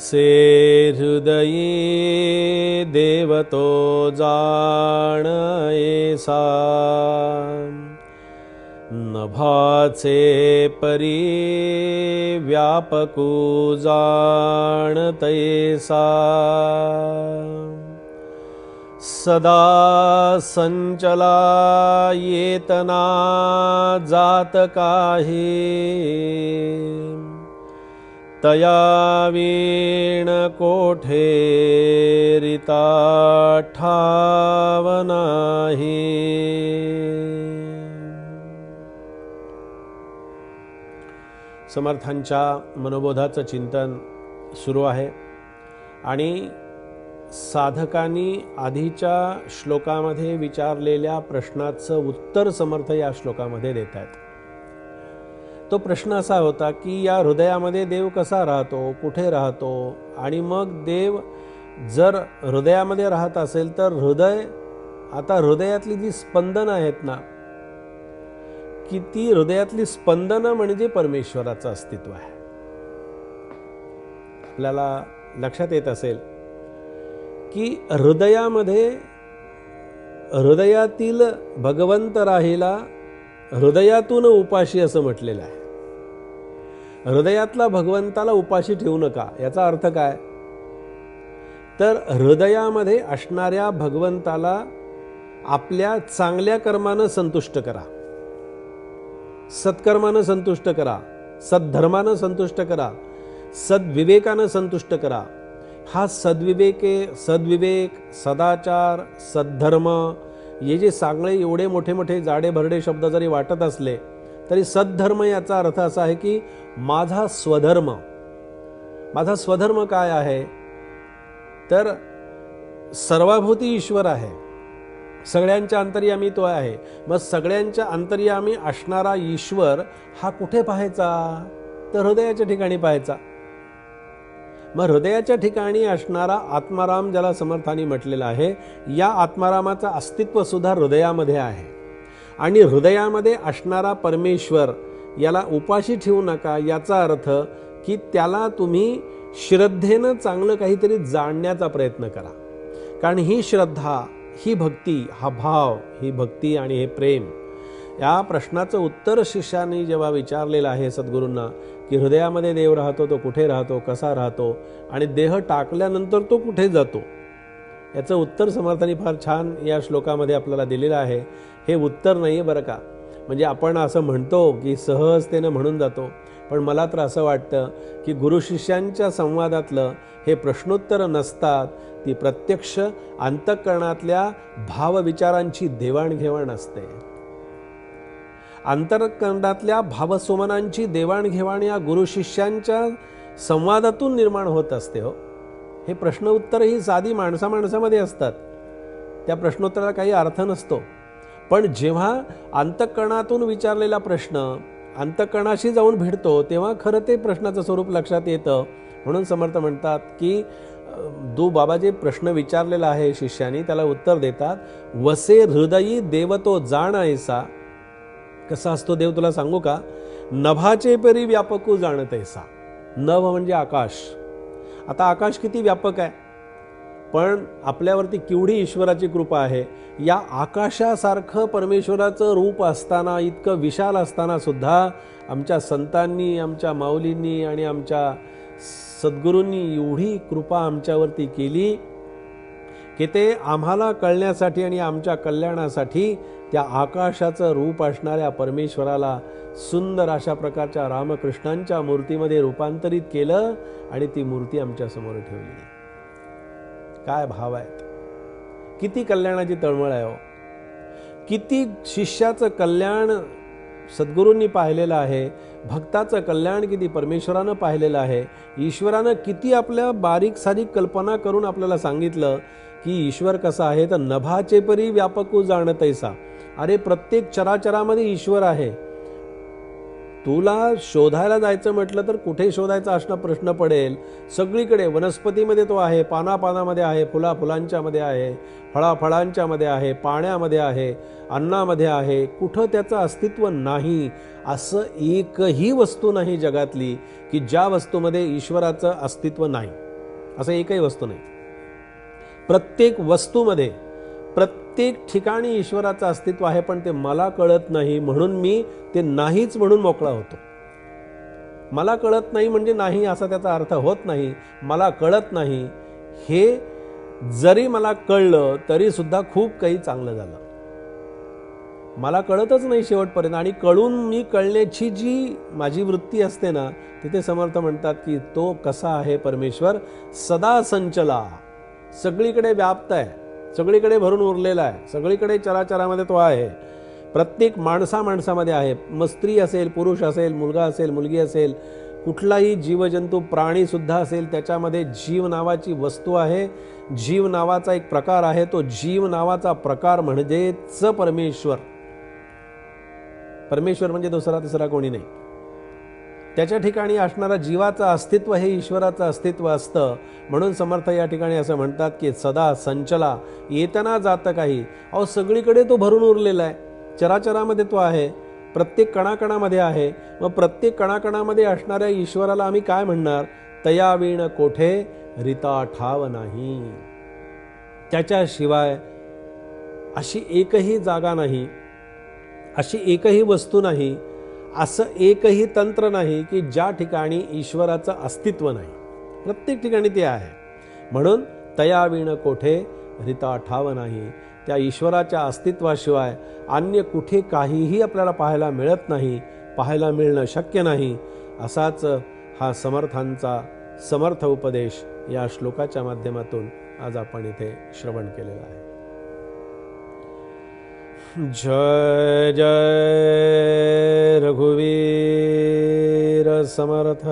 सेहृदये देवतो जाणय नभासे परि व्यापको परिव्यापको जाणतये सार सदा सञ्चलातना जातका तया वीण कोठे समर्थांच्या मनोबोधाचं चिंतन सुरू आहे. आणि साधकांनी आधीच्या श्लोकामध्ये विचारलेल्या प्रश्नाचं उत्तर समर्थ या श्लोकामध्ये देत आहेत तो प्रश्न असा होता की या हृदयामध्ये देव कसा राहतो कुठे राहतो? आणि मग देव जर हृदयामध्ये राहत असेल तर हृदय आता हृदयातली जी स्पंदनं आहेत ना की ती हृदयातली स्पंदनं म्हणजे परमेश्वराचं अस्तित्व आहे. आपल्याला लक्षात येत असेल की हृदयामध्ये हृदयातील भगवंत राहिला हृदयातून उपाशी असं म्हटलेलं आहे. हृदयातला भगवंताला उपाशी ठेवू नका. याचा अर्थ काय? तर हृदयामध्ये असणाऱ्या भगवंताला आपल्या चांगल्या कर्मानं संतुष्ट करा. सत्कर्मानं संतुष्ट करा. सद्धर्मानं संतुष्ट करा. सद्विवेकानं संतुष्ट करा. हा सद्विवेके सद्विवेक सदाचार सद्धर्म हे जे सांगळे एवढे मोठे मोठे जाडे भरडे शब्द जरी वाटत असले तरी सद्धर्म याचा अर्थ असा आहे की माझा स्वधर्म. माझा स्वधर्म काय आहे? तर सर्वाभूती ईश्वर आहे. सगळ्यांच्या अंतर्यामी तो आहे. मग सगळ्यांच्या अंतर्यामी असणारा ईश्वर हा कुठे पाहायचा? तर हृदयाच्या ठिकाणी पाहायचा. मग हृदयाच्या ठिकाणी असणारा आत्माराम ज्याला समर्थानी म्हटलेला आहे या आत्मारामाचं अस्तित्व सुद्धा हृदयामध्ये आहे. आणि हृदयामध्ये असणारा परमेश्वर याला उपाशी ठेवू नका याचा अर्थ की त्याला तुम्ही श्रद्धेनं चांगलं काहीतरी जाणण्याचा प्रयत्न करा. कारण ही श्रद्धा ही भक्ती हा भाव ही भक्ती आणि हे प्रेम या प्रश्नाचं उत्तर शिष्याने जेव्हा विचारलेलं आहे सद्गुरूंना की हृदयामध्ये देव राहतो तो कुठे राहतो कसा राहतो आणि देह टाकल्यानंतर तो कुठे जातो? याचं उत्तर समर्थाने फार छान या श्लोकामध्ये आपल्याला दिलेलं आहे. हे उत्तर नाही आहे बरं का? म्हणजे आपण असं म्हणतो की सहजतेनं म्हणून जातो. पण मला तर असं वाटतं की गुरुशिष्यांच्या संवादातलं हे प्रश्नोत्तर नसतात ती प्रत्यक्ष अंतःकरणातल्या भावविचारांची देवाणघेवाण असते. अंतरकंडातल्या भावसुमनांची देवाणघेवाण या गुरुशिष्यांच्या संवादातून निर्माण होत असते हो. हे प्रश्न उत्तर ही साधी माणसा माणसामध्ये असतात. त्या प्रश्नोत्तराला काही अर्थ नसतो. पण जेव्हा अंतकरणातून विचारलेला प्रश्न अंतकरणाशी जाऊन भिडतो तेव्हा खरं ते प्रश्नाचं स्वरूप लक्षात येतं. म्हणून समर्थ म्हणतात की दो बाबा जे प्रश्न विचारलेला आहे शिष्यानी त्याला उत्तर देतात वसे हृदयी देवतो जाण ऐसा कसा असतो देव तुला सांगू का? नभाचे परी व्यापकू जाणत ऐसा नभ म्हणजे आकाश. आता आकाश किती व्यापक आहे? पण आपल्यावरती केवढी ईश्वराची कृपा आहे? या आकाशासारखं परमेश्वराचं रूप असताना इतकं विशाल असताना सुद्धा आमच्या संतांनी आमच्या माऊलींनी आणि आमच्या सद्गुरूंनी एवढी कृपा आमच्यावरती केली की ते आम्हाला कळण्यासाठी आणि आमच्या कल्याणासाठी त्या आकाशाचं रूप असणाऱ्या परमेश्वराला सुंदर अशा प्रकारच्या रामकृष्णांच्या मूर्तीमध्ये रूपांतरित केलं आणि ती मूर्ती आमच्यासमोर ठेवली. काय भाव आहेत? किती कल्याणाची तळमळ आहे हो. किती शिष्याचं कल्याण सद्गुरूंनी पाहिलेलं आहे भक्ताचं कल्याण किती परमेश्वरानं पाहिलेलं आहे ईश्वरानं किती आपल्या बारीक सारीक कल्पना करून आपल्याला सांगितलं की ईश्वर कसा आहे तर नभाचे परी व्यापकू जाणतैसा. अरे प्रत्येक चराचरामध्ये ईश्वर आहे. तुला शोधायला जायचं म्हटलं तर कुठे शोधायचा असणं प्रश्न पडेल? सगळीकडे वनस्पतीमध्ये तो आहे पानापानामध्ये आहे फुला फुलांच्यामध्ये आहे फळाफळांच्यामध्ये आहे पाण्यामध्ये आहे अन्नामध्ये आहे कुठं त्याचं अस्तित्व नाही. असं एकही वस्तू नाही जगातली की ज्या वस्तूमध्ये ईश्वराचं अस्तित्व नाही. असं एकही वस्तू नाही. प्रत्येक वस्तूमध्ये प्रत्येक ठिकाणी ईश्वराचं अस्तित्व आहे पण ते मला कळत नाही म्हणून मी ते नाहीच म्हणून मोकळा होतो. मला कळत नाही म्हणजे नाही असा त्याचा अर्थ होत नाही. मला कळत नाही. हे जरी मला कळलं तरी सुद्धा खूप काही चांगलं झालं. मला कळतच नाही शेवटपर्यंत आणि कळून मी कळण्याची जी माझी वृत्ती असते ना तिथे समर्थ म्हणतात की तो कसा आहे परमेश्वर? सदा संचला. सगळीकडे व्याप्त आहे. सगळीकडे भरून उरलेला आहे. सगळीकडे चराचरामध्ये तो आहे. प्रत्येक माणसा माणसामध्ये आहे. मग स्त्री असेल पुरुष असेल मुलगा असेल मुलगी असेल कुठलाही जीवजंतू प्राणीसुद्धा असेल त्याच्यामध्ये जीव नावाची वस्तू आहे. जीव नावाचा एक प्रकार आहे. तो जीव नावाचा प्रकार म्हणजेच परमेश्वर. परमेश्वर म्हणजे दुसरा तिसरा कोणी नाही. त्याच्या ठिकाणी असणारा जीवाचं अस्तित्व हे ईश्वराचं अस्तित्व असतं. म्हणून समर्थ या ठिकाणी असं म्हणतात की सदा संचला येताना जातं काही. अहो सगळीकडे तो भरून उरलेला आहे. चराचरामध्ये तो आहे. प्रत्येक कणाकणामध्ये आहे. मग प्रत्येक कणाकणामध्ये असणाऱ्या ईश्वराला आम्ही काय म्हणणार? तयावीण कोठे? रिता ठाव नाही. त्याच्याशिवाय अशी एकही जागा नाही. अशी एकही वस्तू नाही. असं एकही तंत्र नाही की ज्या ठिकाणी ईश्वराचं अस्तित्व नाही. प्रत्येक ठिकाणी ते आहे. म्हणून तयाविण कोठे रिता ठाव नाही. त्या ईश्वराच्या अस्तित्वाशिवाय अन्य कुठे काहीही आपल्याला पाहायला मिळत नाही पाहायला मिळणं शक्य नाही असाच हा समर्थांचा समर्थ उपदेश या श्लोकाच्या माध्यमातून आज आपण इथे श्रवण केलेला आहे. जय जय रघुवीर समर्थ।